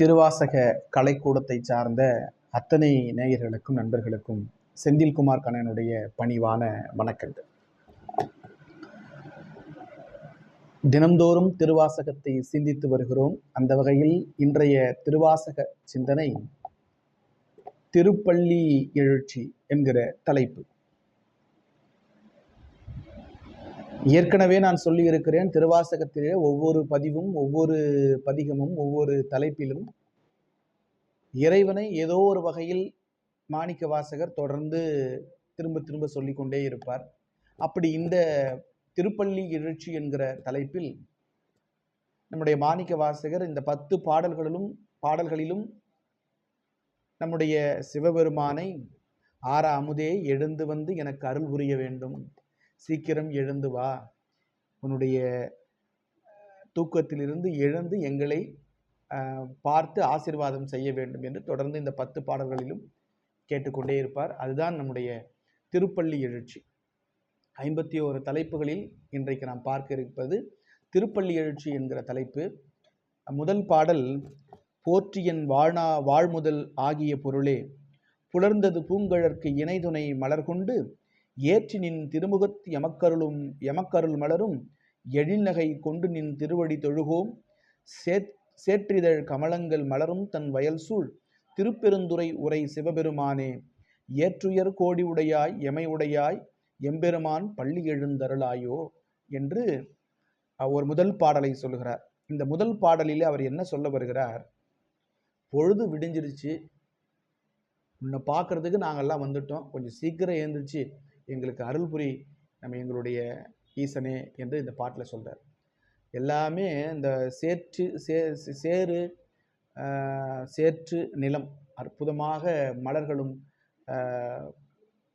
திருவாசக கலைக்கூடத்தை சார்ந்த அத்தனை நேயர்களுக்கும் நண்பர்களுக்கும் செந்தில்குமார் கண்ணனுடைய பணிவான வணக்கங்கள். தினந்தோறும் திருவாசகத்தை சிந்தித்து வருகிறோம். அந்த வகையில் இன்றைய திருவாசக சிந்தனை திருப்பள்ளி எழுச்சி என்கிற தலைப்பு. ஏற்கனவே நான் சொல்லியிருக்கிறேன் திருவாசகத்திலே ஒவ்வொரு பதிவும் ஒவ்வொரு பதிகமும் ஒவ்வொரு தலைப்பிலும் இறைவனை ஏதோ ஒரு வகையில் மாணிக்க வாசகர் தொடர்ந்து திரும்ப திரும்ப சொல்லிக்கொண்டே இருப்பார். அப்படி இந்த திருப்பள்ளி எழுச்சி என்கிற தலைப்பில் நம்முடைய மாணிக்க வாசகர் இந்த பத்து பாடல்களிலும் பாடல்களிலும் நம்முடைய சிவபெருமானை ஆற அமுதே எழுந்து வந்து எனக்கு அருள் புரிய வேண்டும். சீக்கிரம் எழுந்து வா. உன்னுடைய தூக்கத்திலிருந்து எழுந்து எங்களை பார்த்து ஆசீர்வாதம் செய்ய வேண்டும் என்று தொடர்ந்து இந்த பத்து பாடல்களிலும் கேட்டுக்கொண்டே இருப்பார். அதுதான் நம்முடைய திருப்பள்ளி எழுச்சி. ஐம்பத்தி ஓரு தலைப்புகளில் இன்றைக்கு நாம் பார்க்க இருப்பது திருப்பள்ளி எழுச்சி என்கிற தலைப்பு. முதல் பாடல் போற்றியன் வாழ்நா வாழ்முதல் ஆகிய பொருளே. புலர்ந்தது பூங்கழற்கு இணைதுணை மலர் கொண்டு ஏற்றி நின் திருமுகத்து எமக்கருளும் எமக்கருள் மலரும் எழில்நகை கொண்டு நின் திருவடி தொழுகோம். சேத் சேற்றிதழ் கமலங்கள் மலரும் தன் வயல் சூழ் திருப்பெருந்துறை உரை சிவபெருமானே. ஏற்றுயர் கோடி உடையாய் எமை உடையாய் எம்பெருமான் பள்ளி எழுந்தருளாயோ என்று ஒரு முதல் பாடலை சொல்லுகிறார். இந்த முதல் பாடலிலே அவர் என்ன சொல்ல வருகிறார்? பொழுது விடிஞ்சிருச்சு. உன்னை பார்க்கறதுக்கு நாங்கள்லாம் வந்துட்டோம். கொஞ்சம் சீக்கிரம் எழுந்திரிச்சு. எங்களுக்கு அருள் புரி நம்ம எங்களுடைய ஈசனே என்று இந்த பாட்டில் சொல்கிறார் எல்லாமே இந்த சேற்று சே சேறு சேற்று நிலம் அற்புதமாக மலர்களும்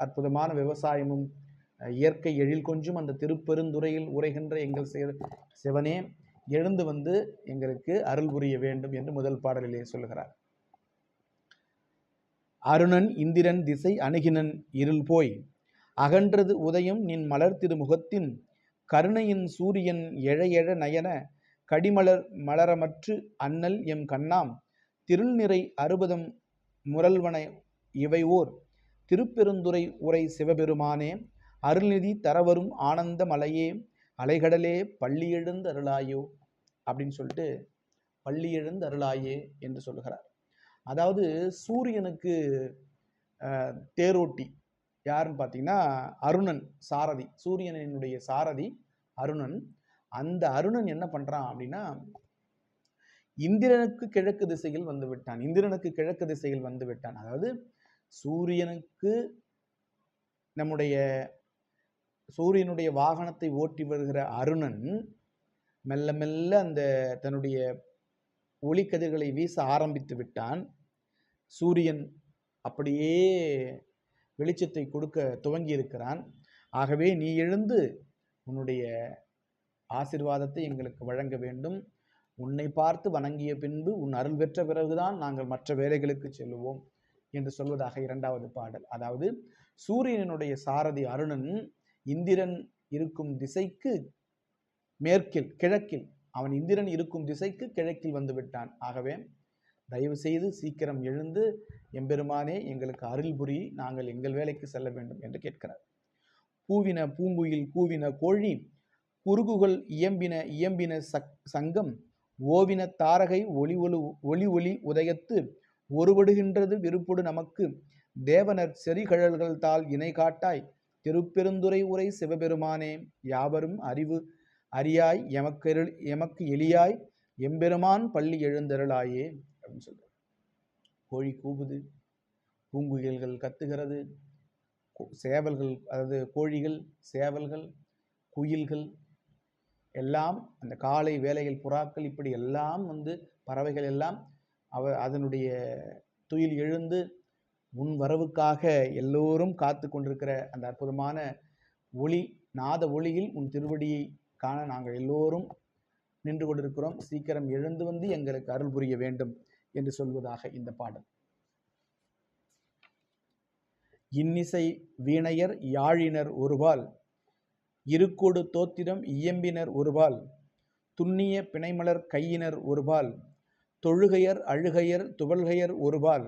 அற்புதமான விவசாயமும் இயற்கை எழில் கொஞ்சும் அந்த திருப்பெருந்துறையில் உரைகின்ற எங்கள் சே சிவனே எழுந்து வந்து எங்களுக்கு அருள் புரிய வேண்டும் என்று முதல் பாடலிலே சொல்லுகிறார். அருணன் இந்திரன் திசை அணுகினன் இருள் போய் அகன்றது உதயம் நின் மலர் திருமுகத்தின் கருணையின் சூரியன் எழையெழ நயன கடிமலர் மலரமற்று அன்னல் எம் கண்ணாம். திருள் நிறை அறுபதம் முரல்வன இவை ஓர் திருப்பெருந்துறை உரை சிவபெருமானே அருள்நிதி தரவரும் ஆனந்த மலையே அலைகடலே பள்ளி எழுந்து அருளாயோ அப்படின்னு சொல்லிட்டு பள்ளி எழுந்து அருளாயே என்று சொல்லுகிறார். அதாவது சூரியனுக்கு தேரோட்டி யாருன்னு பார்த்தீங்கன்னா அருணன் சாரதி. சூரியனினுடைய சாரதி அருணன். அந்த அருணன் என்ன பண்ணுறான் அப்படின்னா இந்திரனுக்கு கிழக்கு திசையில் வந்து விட்டான். இந்திரனுக்கு கிழக்கு திசையில் வந்து விட்டான். அதாவது சூரியனுக்கு நம்முடைய சூரியனுடைய வாகனத்தை ஓட்டி வருகிற அருணன் மெல்ல மெல்ல அந்த தன்னுடைய ஒளிக்கதிர்களை வீச ஆரம்பித்து விட்டான். சூரியன் அப்படியே வெளிச்சத்தை கொடுக்க துவங்கி இருக்கிறான் ஆகவே நீ எழுந்து உன்னுடைய ஆசீர்வாதத்தை எங்களுக்கு வழங்க வேண்டும். உன்னை பார்த்து வணங்கிய பின்பு உன் அருள் பெற்ற பிறகுதான் நாங்கள் மற்ற வேலைகளுக்கு செல்லுவோம் என்று சொல்வதாக இரண்டாவது பாடல். அதாவது சூரியனுடைய சாரதி அருணன் இந்திரன் இருக்கும் திசைக்கு மேற்கில் கிழக்கில் அவன் இந்திரன் இருக்கும் திசைக்கு கிழக்கில் வந்து விட்டான். ஆகவே தயவு செய்து சீக்கிரம் எழுந்து எம்பெருமானே எங்களுக்கு அருள் புரி நாங்கள் எங்கள் வேலைக்கு செல்ல வேண்டும் என்று கேட்கிறார். பூவின பூங்குயில் கூவின கோழி குறுகுகள் இயம்பின இயம்பின சக் சங்கம் ஓவின தாரகை ஒளி ஒளி ஒளி ஒளி உதயத்து ஒருபடுகின்றது விருப்பொடு நமக்கு தேவனர் செறிகழல்கள் தால் இணை காட்டாய் திருப்பெருந்துறை உரை சிவபெருமானே யாவரும் அறிவு அறியாய் எமக்கெருள் எமக்கு எளியாய் எம்பெருமான் பள்ளி எழுந்தருளாயே. அப்படின்னு சொல்கிறார் கோழி கூவுது பூங்குயில்கள் கத்துகிறது சேவல்கள் அதாவது கோழிகள் சேவல்கள் குயில்கள் எல்லாம் அந்த காலை வேலைகள் புறாக்கள் இப்படி எல்லாம் வந்து பறவைகள் எல்லாம் அவ அதனுடைய துயில் எழுந்து முன் வரவுக்காக எல்லோரும் காத்து கொண்டிருக்கிற அந்த அற்புதமான ஒளி நாத ஒளியில் உன் திருவடியை காண நாங்கள் எல்லோரும் நின்று கொண்டிருக்கிறோம். சீக்கிரம் எழுந்து வந்து எங்களுக்கு அருள் புரிய வேண்டும். என்று சொல்வதாக இந்த பாடல். இன்னிசை வீணையர் யாழினர் ஒருபால் இருக்கோடு தோத்திரம் இயம்பினர் ஒருபால் துண்ணிய பிணைமலர் கையினர் ஒருபால் தொழுகையர் அழுகையர் துவல்கையர் ஒருபால்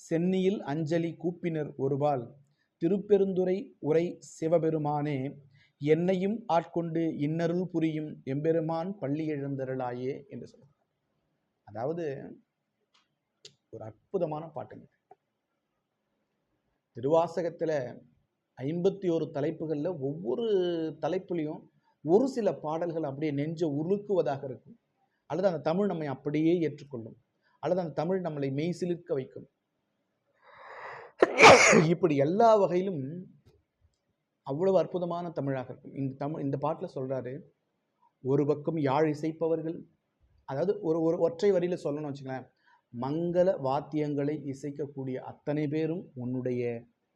சென்னியில் அஞ்சலி கூப்பினர் ஒருபால் திருப்பெருந்துறை உரை சிவபெருமானே என்னையும் ஆட்கொண்டு இன்னருள் புரியும் எம்பெருமான் பள்ளி எழுந்தருளாயே என்று சொல்றார் அதாவது ஒரு அற்புதமான பாட்டுங்க. திருவாசகத்தில் ஐம்பத்தி ஒரு தலைப்புகளில் ஒவ்வொரு தலைப்புலையும் ஒரு சில பாடல்கள் அப்படியே நெஞ்ச உருக்குவதாக இருக்கும். அல்லது அந்த தமிழ் நம்மை அப்படியே ஏற்றுக்கொள்ளும். அல்லது அந்த தமிழ் நம்மளை மெய் சிலிர்க்க வைக்கும். இப்படி எல்லா வகையிலும் அவ்வளவு அற்புதமான தமிழாக இருக்கும். இந்த தமிழ் இந்த பாட்டில் சொல்கிறாரு ஒரு பக்கம் யாழ் இசைப்பவர்கள் அதாவது ஒரு ஒரு ஒற்றை வரியில் சொல்லணும்னு வச்சுங்களேன் மங்கள வாத்தியங்களை இசைக்கக்கூடிய அத்தனை பேரும் உன்னுடைய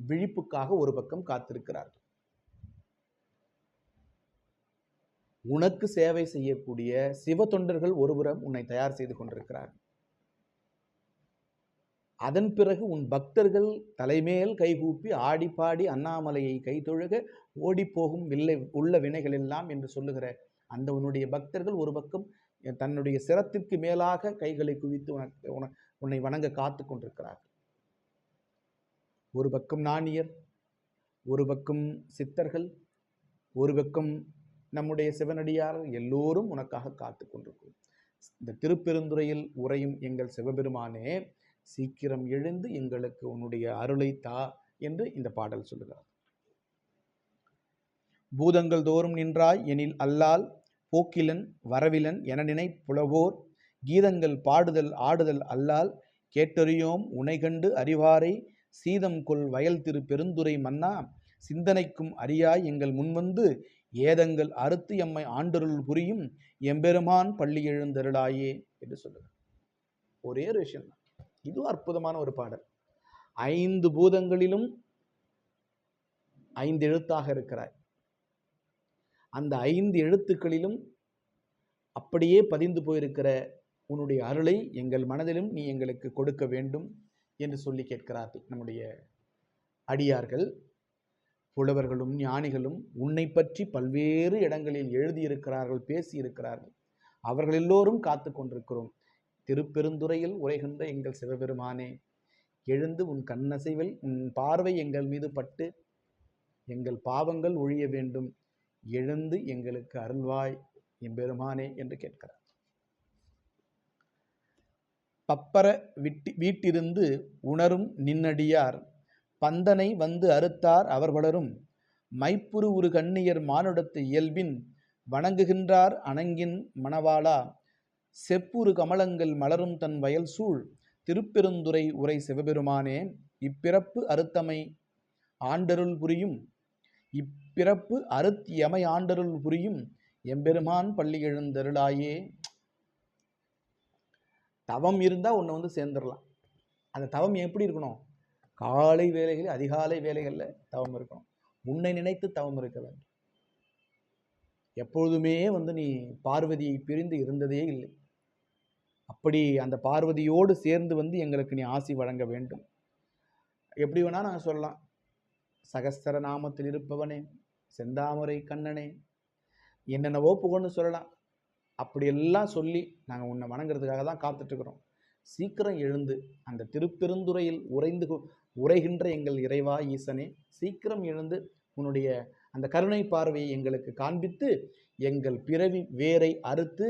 விழிப்புக்காக ஒரு பக்கம் காத்திருக்கிறார்கள். உனக்கு சேவை செய்யக்கூடிய சிவ தொண்டர்கள் ஒருபுறம் உன்னை தயார் செய்து கொண்டிருக்கிறார் அதன் பிறகு உன் பக்தர்கள் தலைமேல் கைகூப்பி ஆடி பாடி அண்ணாமலையை கைதொழுக ஓடிப்போகும் வில்லை உள்ள வினைகள் எல்லாம் என்று சொல்லுகிற அந்த உன்னுடைய பக்தர்கள் ஒரு பக்கம் தன்னுடைய சிரத்திற்கு மேலாக கைகளை குவித்து உனக்கு உன்னை வணங்க காத்து கொண்டிருக்கிறார்கள். ஒரு பக்கம் நாணியர் ஒரு பக்கம் சித்தர்கள் ஒரு பக்கம் நம்முடைய சிவனடியார் எல்லோரும் உனக்காக காத்து கொண்டிருக்கும். இந்த திருப்பெருந்துறையில் உரையும் எங்கள் சிவபெருமானே சீக்கிரம் எழுந்து எங்களுக்கு உன்னுடைய அருளை தா என்று இந்த பாடல் சொல்லுகிறார். பூதங்கள் தோறும் நின்றாய் எனில் அல்லால் போக்கிலன் வரவிலன் என நினை புலவோர் கீதங்கள் பாடுதல் ஆடுதல் அல்லால் கேட்டறியோம் உனைகண்டு அறிவாரை சீதம் கொள் வயல் திரு பெருந்துரை மன்னா சிந்தனைக்கும் அறியாய் எங்கள் முன்வந்து ஏதங்கள் அறுத்து எம்மை ஆண்டருள் புரியும் எம்பெருமான் பள்ளி எழுந்தருளாயே என்று சொல்லுகிறார். ஒரே ஒரு விஷயம் தான். இதுவும் அற்புதமான ஒரு பாடல். ஐந்து பூதங்களிலும் ஐந்து எழுத்தாக இருக்கிறாய். அந்த ஐந்து எழுத்துக்களிலும் அப்படியே பதிந்து போயிருக்கிற உன்னுடைய அருளை எங்கள் மனதிலும் நீ எங்களுக்கு கொடுக்க வேண்டும் என்று சொல்லி கேட்கிறார் நம்முடைய அடியார்கள். புலவர்களும் ஞானிகளும் உன்னை பற்றி பல்வேறு இடங்களில் எழுதியிருக்கிறார்கள் பேசியிருக்கிறார்கள். அவர்கள் எல்லோரும் காத்து கொண்டிருக்கிறோம். திருப்பெருந்துறையில் உரைகின்ற எங்கள் சிவபெருமானே எழுந்து உன் கண்ணசைவில் உன் பார்வை எங்கள் மீது பட்டு எங்கள் பாவங்கள் ஒழிய வேண்டும். எழுந்து எங்களுக்கு அருள்வாய் எம்பெருமானே என்று கேட்கிறார். பப்பர விட்டு வீட்டிருந்து உணரும் நின்னடியார் பந்தனை வந்து அறுத்தார் அவர் வளரும். மைப்புரு ஒரு கண்ணியர் மானுடத்து இயல்பின் வணங்குகின்றார் அணங்கின் மணவாளா. செப்புரு கமலங்கள் மலரும் தன் வயல் சூழ் திருப்பெருந்துறை உரை சிவபெருமானே இப்பிறப்பு அறுத்தமை ஆண்டருள் புரியும். இப்பிறப்பு அறுத்தியமை ஆண்டருள் புரியும் எம்பெருமான் பள்ளி எழுந்தருளாயே. தவம் இருந்தால் உன்னை வந்து சேர்ந்துடலாம் அந்த தவம் எப்படி இருக்கணும்? காலை வேலைகளில் அதிகாலை வேலைகளில் தவம் இருக்கணும். உன்னை நினைத்து தவம் இருக்க வேண்டும். எப்பொழுதுமே வந்து நீ பார்வதியை பிரிந்து இருந்ததே இல்லை. அப்படி அந்த பார்வதியோடு சேர்ந்து வந்து எங்களுக்கு நீ ஆசி வழங்க வேண்டும். எப்படி வேணால் நாங்கள் சொல்லலாம். சகஸ்தரநாமத்தில் இருப்பவனே செந்தாமரை கண்ணனே. என்னென்னவோ புகழ்னு சொல்லலாம். அப்படியெல்லாம் சொல்லி நாங்கள் உன்னை வணங்குறதுக்காக தான் காத்துட்ருக்குறோம். சீக்கிரம் எழுந்து அந்த திருப்பெருந்துறையில் உறைந்து உரைகின்ற எங்கள் இறைவா ஈசனே சீக்கிரம் எழுந்து உன்னுடைய அந்த கருணை பார்வையை எங்களுக்கு காண்பித்து எங்கள் பிறவி வேரை அறுத்து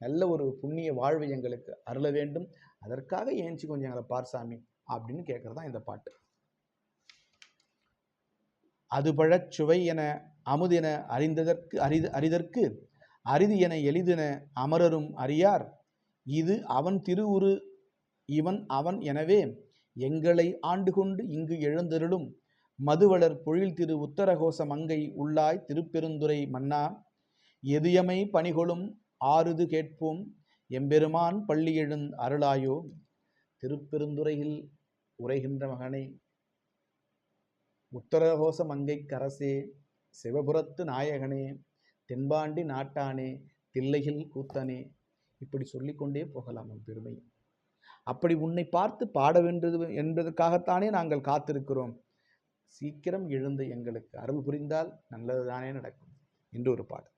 நல்ல ஒரு புண்ணிய வாழ்வை எங்களுக்கு அருள வேண்டும். அதற்காக ஏஞ்சி கொஞ்சம் எங்களை பார் சாமி அப்படின்னு கேட்குறது தான் இந்த பாட்டு. அதுபழச் சுவை என அமுதென அறிந்ததற்கு அரிது அரிதற்கு அரிது என எளிதென அமரரும் அறியார். இது அவன் திருவுரு இவன் அவன் எனவே எங்களை ஆண்டு கொண்டு இங்கு எழுந்தருளும் மதுவளர் பொழில் திரு உத்தரகோச மங்கை உள்ளாய் திருப்பெருந்துறை மன்னா. எதியமை பணிகொளும் ஆறுது கேட்போம் எம்பெருமான் பள்ளி எழுந் அருளாயோ. திருப்பெருந்துறையில் உரைகின்ற மகனை உத்தரகோச மங்கை கரசே சிவபுரத்து நாயகனே தென்பாண்டி நாட்டானே தில்லையில் கூத்தனே. இப்படி சொல்லிக்கொண்டே போகலாம் உன் பெருமை. அப்படி உன்னை பார்த்து பாட வேண்டது என்பதற்காகத்தானே நாங்கள் காத்திருக்கிறோம். சீக்கிரம் எழுந்து எங்களுக்கு அருள் புரிந்தால் நல்லதுதானே நடக்கும் என்று ஒரு பாடல்.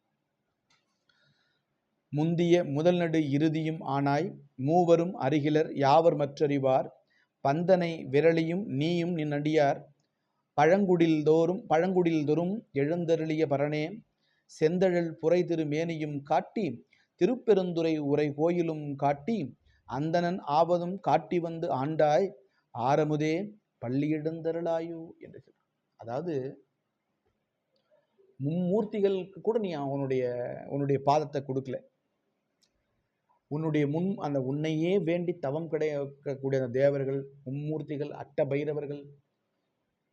முந்திய முதல் நடு இறுதியும் ஆனாய் மூவரும் அருகிலர் யாவர் மற்றறிவார்? பந்தனை விரலியும் நீயும் நின் அடியார்? பழங்குடில் தோறும் பழங்குடில் தோறும் எழுந்தருளிய பரணே செந்தழல் புரை திருமேனியும் காட்டி திருப்பெருந்துறை உரை கோயிலும் காட்டி அந்தணன் ஆவதும் காட்டி வந்து ஆண்டாய் ஆரமுதே பள்ளியிடந்தருளாயோ என்று சொல்றார். அதாவது மும்மூர்த்திகளுக்கு கூட நீ அவனுடைய உன்னுடைய பாதத்தை கொடுக்கல உன்னுடைய முன் அந்த உன்னையே வேண்டி தவம் கிடைக்கக்கூடிய அந்த தேவர்கள் மும்மூர்த்திகள் அட்ட பைரவர்கள்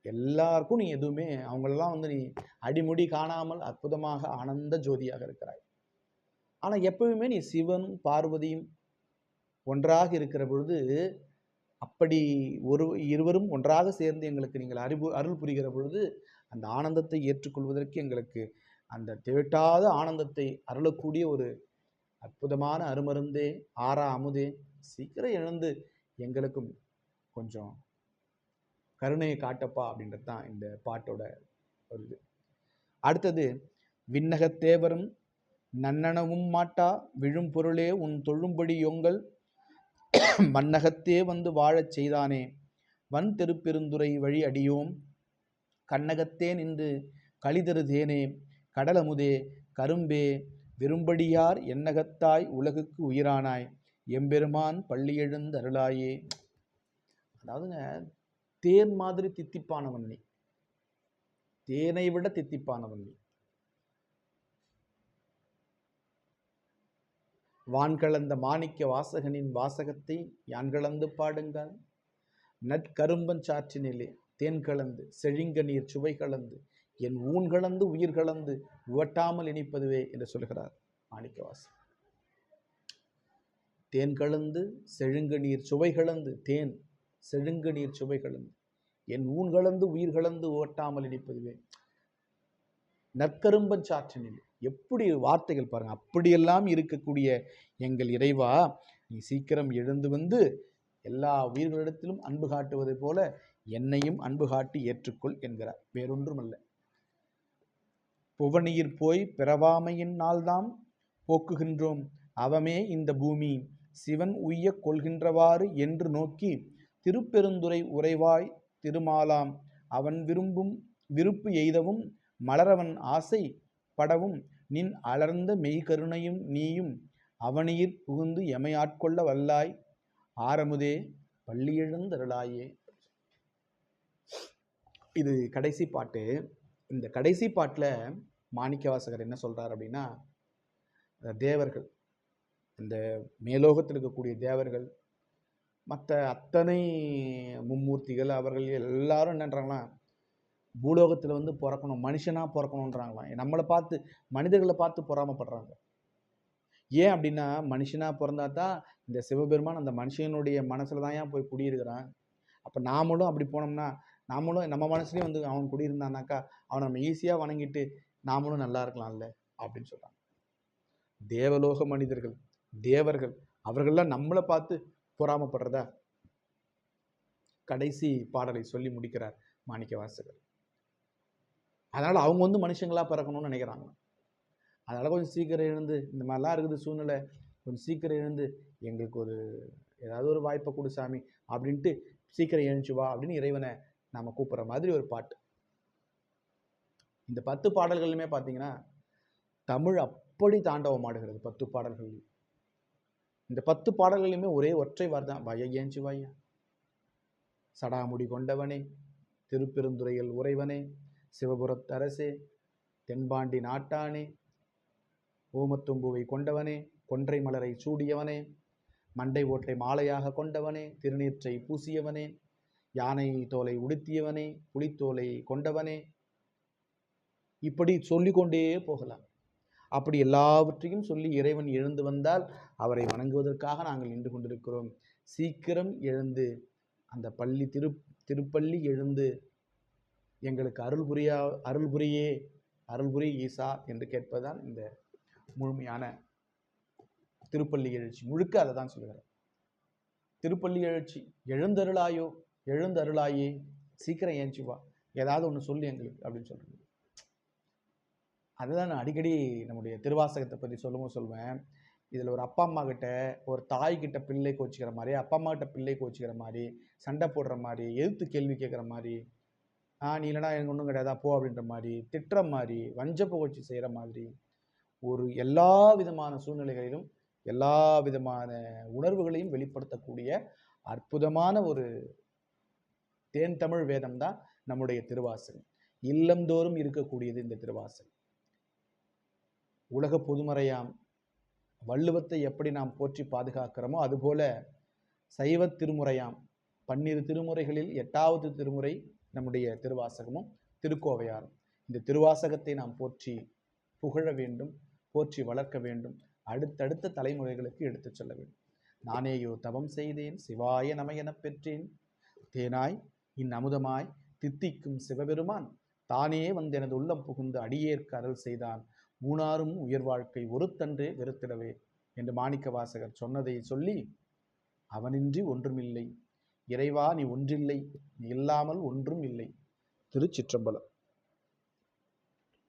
எல்லாருக்கும் நீ எதுவுமே அவங்களெல்லாம் வந்து நீ அடிமுடி காணாமல் அற்புதமாக ஆனந்த ஜோதியாக இருக்கிறாய். ஆனால் எப்பவுமே நீ சிவனும் பார்வதியும் ஒன்றாக இருக்கிற பொழுது அப்படி ஒரு இருவரும் ஒன்றாக சேர்ந்து எங்களுக்கு நீங்கள் அறிவு அருள் புரிகிற பொழுது அந்த ஆனந்தத்தை ஏற்றுக்கொள்வதற்கு எங்களுக்கு அந்த திகட்டாத ஆனந்தத்தை அருளக்கூடிய ஒரு அற்புதமான அருமருந்தே ஆறா அமுதே சீக்கிரம் எழுந்து எங்களுக்கும் கொஞ்சம் கருணையை காட்டப்பா அப்படின்றது தான் இந்த பாட்டோட ஒரு இது. அடுத்தது விண்ணகத்தேவரும் நன்னனவும் மாட்டா விழும் பொருளே உன் தொழும்படி யோங்கள் மன்னகத்தே வந்து வாழச் செய்தானே வன் தெருப்பெருந்துரை வழி அடியோம். கண்ணகத்தே நின்று களிதரு தேனே கடலமுதே கரும்பே விரும்படியார் எண்ணகத்தாய் உலகுக்கு உயிரானாய் எம்பெருமான் பள்ளி எழுந்தருளாயே. அதாவதுங்க தேன் மாதிரி தித்திப்பானவன் நீ. தேனை விட தித்திப்பானவன் நீ. வான்கலந்த மாணிக்க வாசகனின் வாசகத்தை யான் கலந்து பாடுங்கள்? நற்கரும்பன் சாற்றினிலே தேன் கலந்து செழிங்க நீர் சுவை கலந்து என் ஊன் கலந்து உயிர் கலந்து உவட்டாமல் இனிப்பதுவே என்று சொல்கிறார் மாணிக்கவாசன் தேன் கலந்து செழுங்க நீர் சுவை கலந்து தேன் செழுங்க நீர் சுவை கலந்து. என் ஊன் கலந்து உயிர் கலந்து ஓட்டாமல் இடிப்பதுவே நற்கரும்பன் சாற்றினில். எப்படி வார்த்தைகள் பாருங்க. அப்படியெல்லாம் இருக்கக்கூடிய எங்கள் இறைவா நீ சீக்கிரம் எழுந்து வந்து எல்லா உயிர்களிடத்திலும் அன்பு காட்டுவதை போல என்னையும் அன்பு காட்டி ஏற்றுக்கொள் என்கிறார். வேறொன்றுமல்ல. புவனியிற் போய் பிறவாமையின் நாள்தாம் போக்குகின்றோம். அவமே இந்த பூமி. சிவன் உய்ய கொள்கின்றவாறு என்று நோக்கி திருப்பெருந்துரை உறைவாய் திருமாலாம் அவன் விரும்பும் விருப்பு எய்தவும் மலரவன் ஆசை படவும் நின் அலர்ந்த மெய்கருணையும் நீயும் அவனியிற் புகுந்து எமையாட்கொள்ள வல்லாய். ஆரமுதே பள்ளியெழுந்தருளாயே இது கடைசி பாட்டு. இந்த கடைசி பாட்டில் மாணிக்கவாசகர் என்ன சொல்கிறார் அப்படின்னா தேவர்கள் இந்த மேலோகத்தில் இருக்கக்கூடிய தேவர்கள் மற்ற அத்தனை மும்மூர்த்திகள் அவர்கள் எல்லாரும் என்னன்றாங்களா பூலோகத்தில் வந்து பிறக்கணும் மனுஷனாக பிறக்கணுன்றாங்களாம் நம்மளை பார்த்து மனிதர்களை பார்த்து பொறாமப்படுறாங்க. ஏன் அப்படின்னா மனுஷனாக பிறந்தா தான் இந்த சிவபெருமான் அந்த மனுஷனுடைய மனசில் தான் ஏன் போய் குடியிருக்கிறான்? அப்போ நாமளும் அப்படி போனோம்னா நாமளும் நம்ம மனசுலேயும் வந்து அவன் குடியிருந்தானாக்கா அவனை நம்ம ஈஸியாக வணங்கிட்டு நாமளும் நல்லா இருக்கலாம்ல அப்படின்னு சொல்கிறாங்க தேவலோக மனிதர்கள் தேவர்கள் அவர்கள்லாம் நம்மளை பார்த்து பொறாமப்படுறதா? கடைசி பாடலை சொல்லி முடிக்கிறார் மாணிக்க வாசகர் அதனால் அவங்க வந்து மனுஷங்களாக பிறக்கணும்னு நினைக்கிறாங்க. அதனால் கொஞ்சம் சீக்கிரம் எழுந்து இந்த மாதிரிலாம் இருக்குது சூழ்நிலை. கொஞ்சம் சீக்கிரம் எழுந்து எங்களுக்கு ஒரு ஏதாவது ஒரு வாய்ப்பை கொடு சாமி அப்படின்ட்டு சீக்கிரம் எழுந்துச்சு வா அப்படின்னு இறைவனை நாம் கூப்பிட்ற மாதிரி ஒரு பாட்டு. இந்த பத்து பாடல்களுமே பார்த்தீங்கன்னா தமிழ் அப்படி தாண்டவமாடுகிறது பத்து பாடல்கள் இந்த பத்து பாடல்களையுமே ஒரே ஒற்றை வார்த்தை தான். வய ஏஞ்சி வாயா. சடாமுடி கொண்டவனே திருப்பெருந்துறையில் உறைவனே சிவபுரத்தரசே தென்பாண்டி நாட்டானே ஓமத்தும்புவை கொண்டவனே கொன்றை மலரை சூடியவனே மண்டை ஓட்டை மாலையாக கொண்டவனே திருநீற்றை பூசியவனே யானை தோலை உடுத்தியவனே புலித்தோலை கொண்டவனே. இப்படி சொல்லிக்கொண்டே போகலாம். அப்படி எல்லாவற்றையும் சொல்லி இறைவன் எழுந்து வந்தால் அவரை வணங்குவதற்காக நாங்கள் நின்று கொண்டிருக்கிறோம். சீக்கிரம் எழுந்து அந்த பள்ளி திரு திருப்பள்ளி எழுந்து எங்களுக்கு அருள் புரியா அருள் புரியே அருள் புரிய ஈசா என்று கேட்பதுதான் இந்த முழுமையான திருப்பள்ளி எழுச்சி. முழுக்க அதை தான் சொல்லுகிறார். திருப்பள்ளி எழுச்சி எழுந்தருளாயோ எழுந்தருளாயே சீக்கிரம் ஏஞ்சி வா. ஏதாவது ஒன்று சொல்லு எங்களுக்கு அப்படின்னு சொல்கிறேன் அதுதான் நான் அடிக்கடி நம்முடைய திருவாசகத்தை பற்றி சொல்லவும் சொல்வேன். இதில் ஒரு அப்பா அம்மா கிட்ட ஒரு தாய் கிட்ட பிள்ளை கோச்சிக்கிற மாதிரி அப்பா அம்மா கிட்ட பிள்ளை கோச்சிக்கிற மாதிரி சண்டை போடுற மாதிரி எதிர்த்து கேள்வி கேட்குற மாதிரி ஆ நீ இல்லைனா எனக்கு ஒன்றும் கிடையாதா போ அப்படின்ற மாதிரி திட்டுற மாதிரி வஞ்ச புகழ்ச்சி செய்கிற மாதிரி ஒரு எல்லா விதமான சூழ்நிலைகளிலும் எல்லா விதமான உணர்வுகளையும் வெளிப்படுத்தக்கூடிய அற்புதமான ஒரு தேன் தமிழ் வேதம் தான் நம்முடைய திருவாசகம். இல்லந்தோறும் இருக்கக்கூடியது இந்த திருவாசகம். உலக பொதுமறையாம் வள்ளுவத்தை எப்படி நாம் போற்றி பாதுகாக்கிறோமோ அதுபோல சைவ திருமுறையாம் பன்னிரு திருமுறைகளில் எட்டாவது திருமுறை நம்முடைய திருவாசகமும் திருக்கோவையாரும். இந்த திருவாசகத்தை நாம் போற்றி புகழ வேண்டும் போற்றி வளர்க்க வேண்டும். அடுத்தடுத்த தலைமுறைகளுக்கு எடுத்துச் செல்ல வேண்டும். நானேயோ தவம் செய்தேன் சிவாய நமையெனப் பெற்றேன். தேனாய் இந்நமுதமாய் தித்திக்கும் சிவபெருமான் தானே வந்து எனது உள்ளம் புகுந்து அடியேற்கு அருள் செய்தான். மூணாரும் உயர் வாழ்க்கை ஒருத்தன்றே வெறுத்திடவே என்று மாணிக்க வாசகர் சொன்னதை சொல்லி அவனின்றி ஒன்றுமில்லை. இறைவா நீ ஒன்றில்லை. நீ இல்லாமல் ஒன்றும் இல்லை. திருச்சிற்றம்பலம்.